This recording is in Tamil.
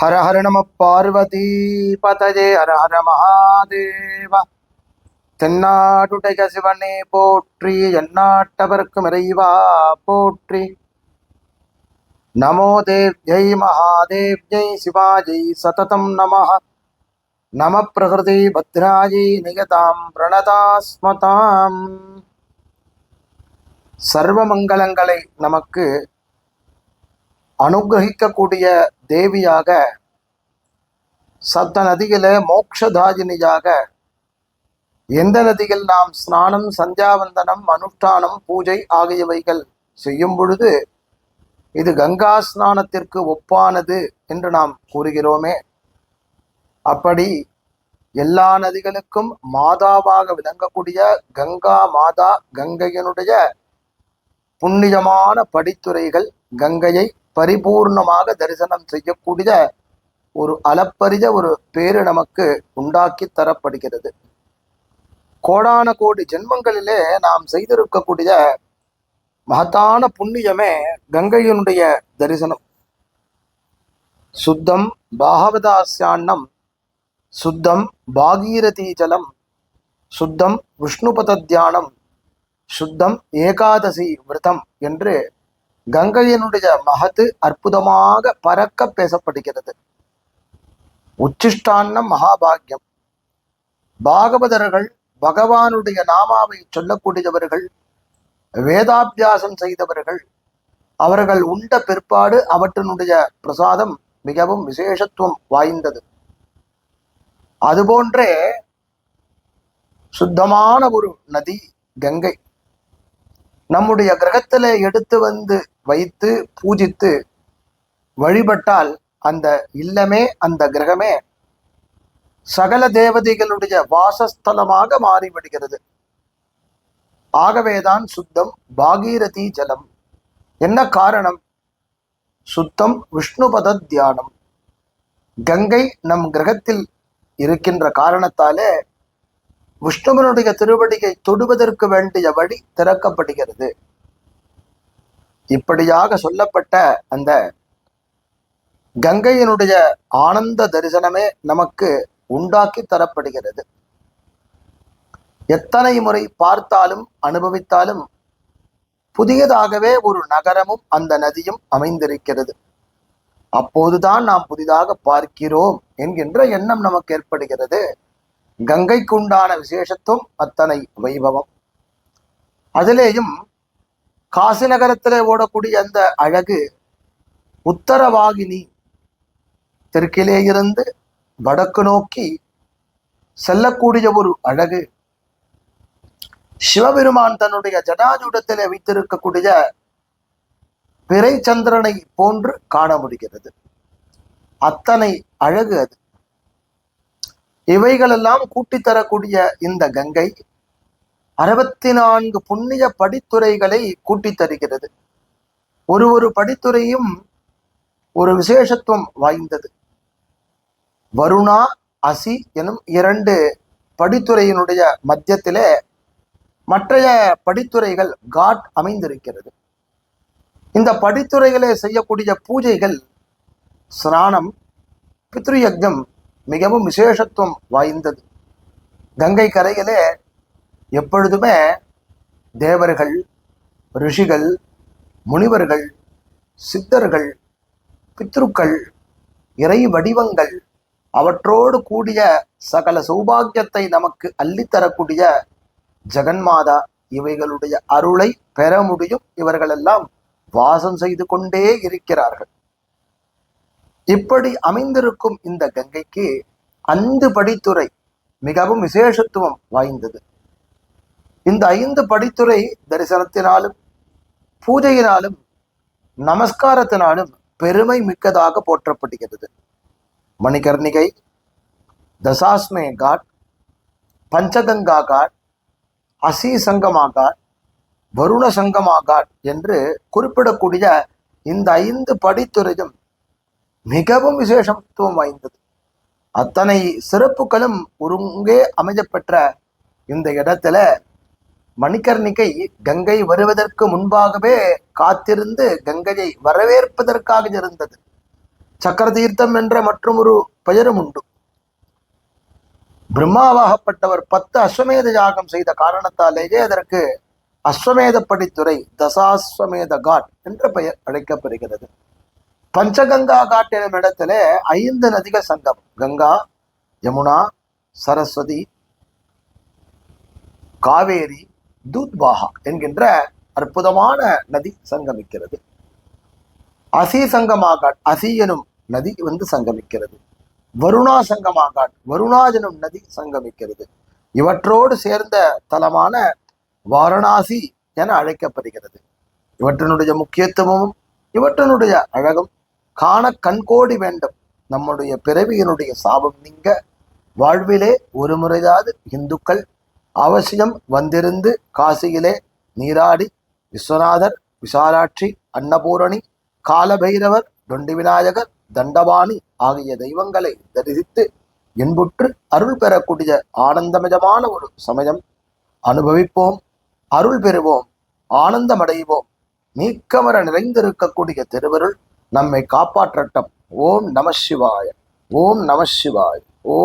ஹர ஹர நம பார்வதி பதஜே ஹர ஹர மகாதேவ தென்னாடுடைய சிவனே போற்றி எந்நாட்டவர்க்கும் இறைவா போற்றி. நமோ தேவ்யை மகாதேவ்யை சிவாஜை சததம் நம நம பிரகிருதி பத்ராஜி நியதாம் பிரணதாஸ்மதாம். சர்வமங்கலங்களை நமக்கு அனுகிரகிக்கக்கூடிய தேவியாக சப்த நதியில மோக்ஷதாஜினியாக எந்த நதியில் நாம் ஸ்நானம் சந்தியாவந்தனம் அனுஷ்டானம் பூஜை ஆகியவைகள் செய்யும் பொழுது இது கங்கா ஸ்நானத்திற்கு ஒப்பானது என்று நாம் கூறுகிறோமே. அப்படி எல்லா நதிகளுக்கும் மாதாவாக விளங்கக்கூடிய கங்கா மாதா கங்கையினுடைய புண்ணியமான படித்துறைகள் கங்கையை பரிபூர்ணமாக தரிசனம் செய்யக்கூடிய ஒரு அளப்பரிய ஒரு பேரு நமக்கு உண்டாக்கி தரப்படுகிறது. கோடான கோடி ஜென்மங்களிலே நாம் செய்திருக்கக்கூடிய மகத்தான புண்ணியமே கங்கையினுடைய தரிசனம். சுத்தம் பாகவதாசியாண்ணம் சுத்தம் பாகீரதி ஜலம் சுத்தம் விஷ்ணுபத தியானம் சுத்தம் ஏகாதசி விரதம் என்று கங்கையினுடைய மகத்து அற்புதமாக பறக்க பேசப்படுகிறது. உச்சிஷ்டான்னம் மகாபாகியம். பாகவதர்கள் பகவானுடைய நாமாவை சொல்லக்கூடியவர்கள் வேதாபியாசம் செய்தவர்கள் அவர்கள் உண்ட பிற்பாடு அவற்றினுடைய பிரசாதம் மிகவும் விசேஷத்துவம் வாய்ந்தது. அதுபோன்றே சுத்தமான ஒரு நதி கங்கை. நம்முடைய கிரகத்துல எடுத்து வந்து வைத்து பூஜித்து வழிபட்டால் அந்த இல்லமே அந்த கிரகமே சகல தேவதைகளுடைய வாசஸ்தலமாக மாறிவிடுகிறது. ஆகவேதான் சுத்தம் பாகீரதி ஜலம். என்ன காரணம்? சுத்தம் விஷ்ணுபத தியானம். கங்கை நம் கிரகத்தில் இருக்கின்ற காரணத்தாலே விஷ்ணுவனுடைய திருவடியை தொடுவதற்கு வேண்டிய வழி திறக்கப்படுகிறது. இப்படியாக சொல்லப்பட்ட அந்த கங்கையினுடைய ஆனந்த தரிசனமே நமக்கு உண்டாக்கி தரப்படுகிறது. எத்தனை முறை பார்த்தாலும் அனுபவித்தாலும் புதியதாகவே ஒரு நகரமும் அந்த நதியும் அமைந்திருக்கிறது. அப்போதுதான் நாம் புதிதாக பார்க்கிறோம் என்கின்ற எண்ணம் நமக்கு ஏற்படுகிறது. கங்கைக்குண்டான விசேஷத்துவம் அத்தனை வைபவம். அதிலேயும் காசி நகரத்திலே ஓடக்கூடிய அந்த அழகு உத்தரவாகினி தெற்கிலே இருந்து வடக்கு நோக்கி செல்லக்கூடிய ஒரு அழகு. சிவபெருமான் தன்னுடைய ஜடாஜூடத்திலே வைத்திருக்கக்கூடிய பிறை சந்திரனை போன்று காண முடிகிறது. அத்தனை அழகு அது. இவைகளெல்லாம் கூட்டி தரக்கூடிய இந்த கங்கை அறுபத்தி நான்கு புண்ணிய படித்துறைகளை கூட்டி தருகிறது ஒரு ஒரு படித்துறையும் ஒரு விசேஷத்துவம் வாய்ந்தது. வருணா அசி எனும் இரண்டு படித்துறையினுடைய மத்தியத்திலே மற்றைய படித்துறைகள் காட் அமைந்திருக்கிறது. இந்த படித்துறைகளை செய்யக்கூடிய பூஜைகள் ஸ்நானம் பித்ருயக்ஞம் மிகவும் விசேஷத்துவம் வாய்ந்தது. கங்கை கரையிலே எப்பொழுதுமே தேவர்கள் ரிஷிகள் முனிவர்கள் சித்தர்கள் பித்ருக்கள் இறை வடிவங்கள் அவற்றோடு கூடிய சகல சௌபாகியத்தை நமக்கு அள்ளித்தரக்கூடிய ஜெகன்மாதா இவைகளுடைய அருளை பெற முடியும். இவர்களெல்லாம் வாசம் செய்து கொண்டே இருக்கிறார்கள். இப்படி அமைந்திருக்கும் இந்த கங்கைக்கு ஐந்து படித்துறை மிகவும் விசேஷத்துவம் வாய்ந்தது. இந்த ஐந்து படித்துறை தரிசனத்தினாலும் பூஜையினாலும் நமஸ்காரத்தினாலும் பெருமை மிக்கதாக போற்றப்படுகிறது. மணிகர்ணிகை தசாஸ்மே காட் பஞ்சகங்கா காட் அசி சங்கமா காட் வருண சங்கமா காட் என்று குறிப்பிடக்கூடிய இந்த ஐந்து படித்துறையும் மிகவும் விசேஷத்துவம் வாய்ந்தது. அத்தனை சிறப்புகளும் ஒருங்கே அமையப்பெற்ற இந்த இடத்துல மணிகர்ணிகை கங்கை வருவதற்கு முன்பாகவே காத்திருந்து கங்கையை வரவேற்பதற்காக இருந்தது. சக்கர தீர்த்தம் என்ற மற்றும் ஒரு பெயரும் உண்டு. பிரம்மாவாகப்பட்டவர் பத்து அஸ்வமேத யாகம் செய்த காரணத்தாலேயே அதற்கு அஸ்வமேத படித்துறை தசாஸ்வமேத காட் என்ற பெயர் அழைக்கப்படுகிறது. பஞ்சகங்கா காட் எனும் இடத்துல ஐந்து நதிகள் சங்கம். கங்கா யமுனா சரஸ்வதி காவேரி தூத்பாகா என்கின்ற அற்புதமான நதி சங்கமிக்கிறது. அசி சங்கமாகாட் அசி எனும் நதி வந்து சங்கமிக்கிறது. வருணா சங்கமாகாட் வருணா எனும் நதி சங்கமிக்கிறது. இவற்றோடு சேர்ந்த தலமான வாரணாசி என அழைக்கப்படுகிறது. இவற்றினுடைய முக்கியத்துவமும் இவற்றினுடைய அழகும் காண கண்கோடி வேண்டும். நம்முடைய பிறவியினுடைய சாபம் நீங்க வாழ்விலே ஒரு முறையாவது இந்துக்கள் அவசியம் வந்திருந்து காசியிலே நீராடி விஸ்வநாதர் விசாலாட்சி அன்னபூரணி காலபைரவர் தொண்டி விநாயகர் தண்டபாணி ஆகிய தெய்வங்களை தரிசித்து இன்புற்று அருள் பெறக்கூடிய ஆனந்தமயமான ஒரு சமயம். அனுபவிப்போம் அருள் பெறுவோம் ஆனந்தமடைவோம். நீக்கமர நிறைந்திருக்கக்கூடிய திருவருள் நம்மை காப்பாற்றட்டும். ஓம் நம சிவாய. ஓம் நம சிவாய. ஓம்